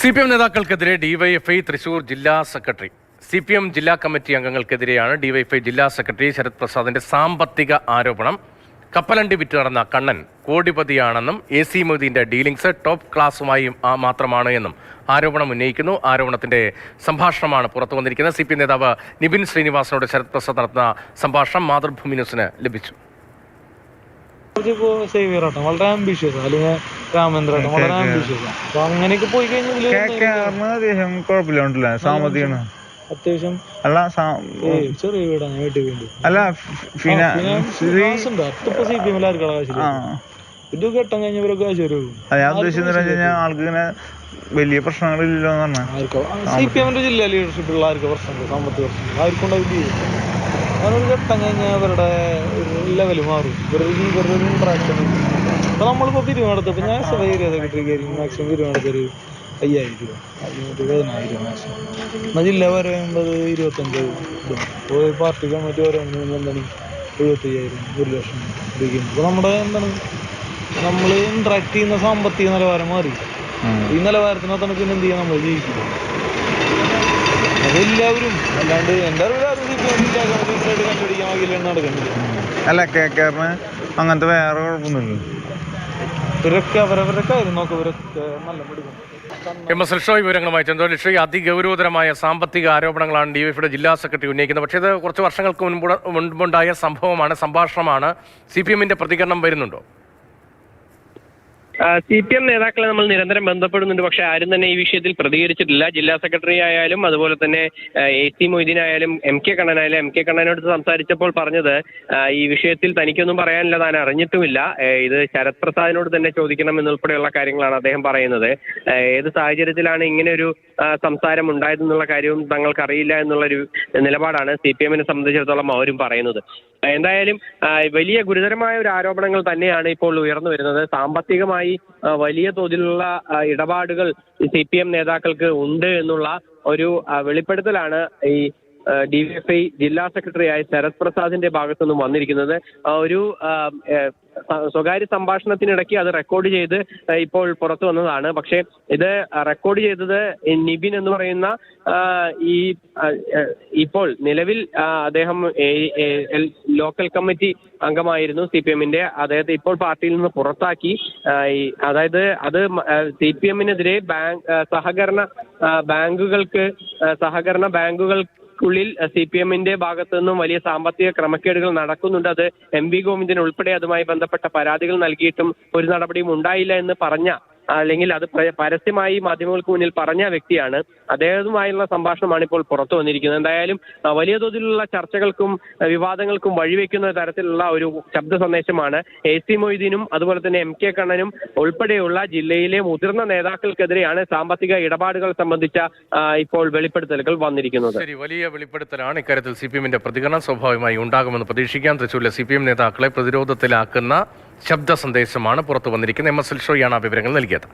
C P M നേതാക്കൾക്കെതിരെ DYFI Thrissur ജില്ലാ secretary. C P M ജില്ലാ കമ്മിറ്റി അംഗങ്ങൾക്കെതിരെയാണ് ഡിവൈഎഫ്ഐ ജില്ലാ സെക്രട്ടറി ശരത് പ്രസാദിന്റെ സാമ്പത്തിക ആരോപണം. കപ്പലണ്ടി വിറ്റ് നടന്ന കണ്ണൻ കോടിപതിയാണെന്നും എ സി മൊയ്തീന്റെ ഡീലിംഗ്സ് ടോപ്പ് ക്ലാസുമായി മാത്രമാണ് എന്നും ആരോപണം ഉന്നയിക്കുന്നു. ആരോപണത്തിന്റെ സംഭാഷണമാണ് പുറത്തു വന്നിരിക്കുന്നത്. സി പി നേതാവ് നിബിൻ ശ്രീനിവാസനോട് ശരത് പ്രസാദ് നടത്തുന്ന സംഭാഷണം മാതൃഭൂമി ന്യൂസിന് ലഭിച്ചു. വളരെ ആംബിഷ്യസ് അല്ലെങ്കിൽ രാമേന്ദ്രേട്ടൻ വളരെ ആംബിഷ്യസ് അപ്പൊ അങ്ങനെയൊക്കെ പോയി കഴിഞ്ഞാൽ സാമ്പത്തികമാണ്. അത്യാവശ്യം അല്ല ചെറിയ വീടാണ് വീട്ടിൽ വേണ്ടി അല്ല അത്തിപ്പോ സി പി എമ്മിൽ ആർക്കാണ് കാശില്ല ഇത് ഘട്ടം കഴിഞ്ഞ ഇവരൊക്കെ കാശ് വരും. ഞാൻ ആൾക്ക് ഇങ്ങനെ വലിയ പ്രശ്നങ്ങളില്ലല്ലോ ആർക്കോ സി പി എമ്മിന്റെ ജില്ലാ ലീഡർഷിപ്പുള്ള ആർക്ക് പ്രശ്നമുണ്ട്? സാമ്പത്തിക പ്രശ്നം അങ്ങനെ ഒരു ഘട്ടം കഴിഞ്ഞാൽ അവരുടെ ഒരു ലെവൽ മാറും. ഇവരുടെ ഇവരുടെ ഒരു അപ്പൊ നമ്മളിപ്പോ നടത്തും ഞാൻ ഏരിയ സെക്രട്ടറിക്ക് ആയിരിക്കും മാക്സിമം പിരിവെടുത്തൊരു അയ്യായിരം രൂപ അല്ലെങ്കിൽ പതിനായിരം മാക്സിമം എന്നാൽ ജില്ല പറയുമ്പോൾ ഇരുപത്തഞ്ച് ഇതും. അപ്പോൾ പാർട്ടി കമ്മിറ്റി പറയുന്നത് എന്താണ് എഴുപത്തയ്യായിരം ഒരു ലക്ഷം രൂപയ്ക്ക്. അപ്പോൾ നമ്മുടെ എന്താണ് നമ്മൾ ഇന്ററാക്ട് ചെയ്യുന്ന സാമ്പത്തിക നിലവാരം മാറി. ഈ നിലവാരത്തിനകത്താണ് പിന്നെ എന്ത് ചെയ്യാൻ നമ്മൾ ജീവിക്കുന്നത് അതെല്ലാവരും അല്ലാണ്ട് എന്റെ അറിവിലാരും സീറ്റായിട്ട് കണ്ടുപിടിക്കാൻ വകയിലാണ് അല്ല കെ കെറിന് അങ്ങനത്തെ വേറെ കുഴപ്പമൊന്നുമില്ല. ഇവരൊക്കെ അവരവരുടെ കാര്യം നോക്കും ഇവരൊക്കെ നല്ല പിടിക്കും എം എസ് എൽഷോ വിവരങ്ങളുമായി ചെന്തോ ലക്ഷ്മി അതിഗൗരവതരമായ സാമ്പത്തിക ആരോപണങ്ങളാണ് ഡിവൈഫിയുടെ ജില്ലാ സെക്രട്ടറി ഉന്നയിക്കുന്നത്? പക്ഷേ ഇത് കുറച്ച് വർഷങ്ങൾക്ക് മുൻപ് മുൻപുണ്ടായ സംഭവമാണ് സംഭാഷണമാണ്. സി പി എമ്മിന്റെ പ്രതികരണം വരുന്നുണ്ടോ? സി പി എം നേതാക്കളെ നമ്മൾ നിരന്തരം ബന്ധപ്പെടുന്നുണ്ട്. പക്ഷെ ആരും തന്നെ ഈ വിഷയത്തിൽ പ്രതികരിച്ചിട്ടില്ല. ജില്ലാ സെക്രട്ടറി ആയാലും അതുപോലെ തന്നെ എ സി മൊയ്തീൻ ആയാലും എം കെ കണ്ണനായാലും എം കെ കണ്ണനോട് സംസാരിച്ചപ്പോൾ പറഞ്ഞത് ഈ വിഷയത്തിൽ തനിക്കൊന്നും പറയാനില്ല താൻ അറിഞ്ഞിട്ടുമില്ല. ഇത് ശരത് പ്രസാദിനോട് തന്നെ ചോദിക്കണം എന്നുൾപ്പെടെയുള്ള കാര്യങ്ങളാണ് അദ്ദേഹം പറയുന്നത്. ഏത് സാഹചര്യത്തിലാണ് ഇങ്ങനെ ഒരു സംസാരം ഉണ്ടായതെന്നുള്ള കാര്യവും തങ്ങൾക്കറിയില്ല എന്നുള്ളൊരു നിലപാടാണ് സി പി എമ്മിനെ സംബന്ധിച്ചിടത്തോളം അവരും പറയുന്നത്. എന്തായാലും വലിയ ഗുരുതരമായ ഒരു ആരോപണങ്ങൾ തന്നെയാണ് ഇപ്പോൾ ഉയർന്നു വരുന്നത്. സാമ്പത്തികമായി വലിയ തോതിലുള്ള ഇടപാടുകൾ സി പി എം നേതാക്കൾക്ക് ഉണ്ട് എന്നുള്ള ഒരു വെളിപ്പെടുത്തലാണ് ഈ ഡി വി എഫ് ഐ ജില്ലാ സെക്രട്ടറിയായ ശരത് പ്രസാദിന്റെ ഭാഗത്തു നിന്നും വന്നിരിക്കുന്നത് ഒരു സ്വകാര്യ സംഭാഷണത്തിനിടയ്ക്ക് അത് റെക്കോർഡ് ചെയ്ത് ഇപ്പോൾ പുറത്തു വന്നതാണ്. പക്ഷേ ഇത് റെക്കോർഡ് ചെയ്തത് നിബിൻ എന്ന് പറയുന്ന ഈ ഇപ്പോൾ നിലവിൽ അദ്ദേഹം ലോക്കൽ കമ്മിറ്റി അംഗമായിരുന്നു സി പി എമ്മിന്റെ. അദ്ദേഹത്തെ ഇപ്പോൾ പാർട്ടിയിൽ നിന്ന് പുറത്താക്കി അതായത് അത് സി പി എമ്മിനെതിരെ ബാങ്ക് സഹകരണ ബാങ്കുകൾക്ക് സഹകരണ സഹകരണ ബാങ്കുകൾക്കുള്ളിൽ സി പി എമ്മിന്റെ ഭാഗത്തു നിന്നും വലിയ സാമ്പത്തിക ക്രമക്കേടുകൾ നടക്കുന്നുണ്ട്. അത് എം വി ഗോവിന്ദൻ ഉൾപ്പെടെ അതുമായി ബന്ധപ്പെട്ട പരാതികൾ നൽകിയിട്ടും ഒരു നടപടിയും ഉണ്ടായില്ല എന്ന് പറഞ്ഞ അല്ലെങ്കിൽ അത് പരസ്യമായി മാധ്യമങ്ങൾക്ക് മുന്നിൽ പറഞ്ഞ വ്യക്തിയാണ്. അദ്ദേഹവുമായുള്ള സംഭാഷണമാണ് ഇപ്പോൾ പുറത്തു വന്നിരിക്കുന്നത്. എന്തായാലും വലിയ തോതിലുള്ള ചർച്ചകൾക്കും വിവാദങ്ങൾക്കും വഴിവെക്കുന്ന തരത്തിലുള്ള ഒരു ശബ്ദ സന്ദേശമാണ് എ സി മൊയ്തീനും അതുപോലെ തന്നെ എം കെ കണ്ണനും ഉൾപ്പെടെയുള്ള ജില്ലയിലെ മുതിർന്ന നേതാക്കൾക്കെതിരെയാണ് സാമ്പത്തിക ഇടപാടുകൾ സംബന്ധിച്ച ഇപ്പോൾ വെളിപ്പെടുത്തലുകൾ വന്നിരിക്കുന്നത്. ശരി വലിയ വെളിപ്പെടുത്തലാണ് ഇക്കാര്യത്തിൽ സി പി എമ്മിന്റെ പ്രതികരണം. സ്വാഭാവികമായി ഉണ്ടാകുമെന്ന് പ്രതീക്ഷിക്കാൻ തൃശ്ശൂരിലെ സി പി എം നേതാക്കളെ പ്രതിരോധത്തിലാക്കുന്ന ശബ്ദ സന്ദേശമാണ് പുറത്തു വന്നിരിക്കുന്നത്. എം എസ് എൽ ഷോയാണ് ആ വിവരങ്ങൾ നൽകിയത്.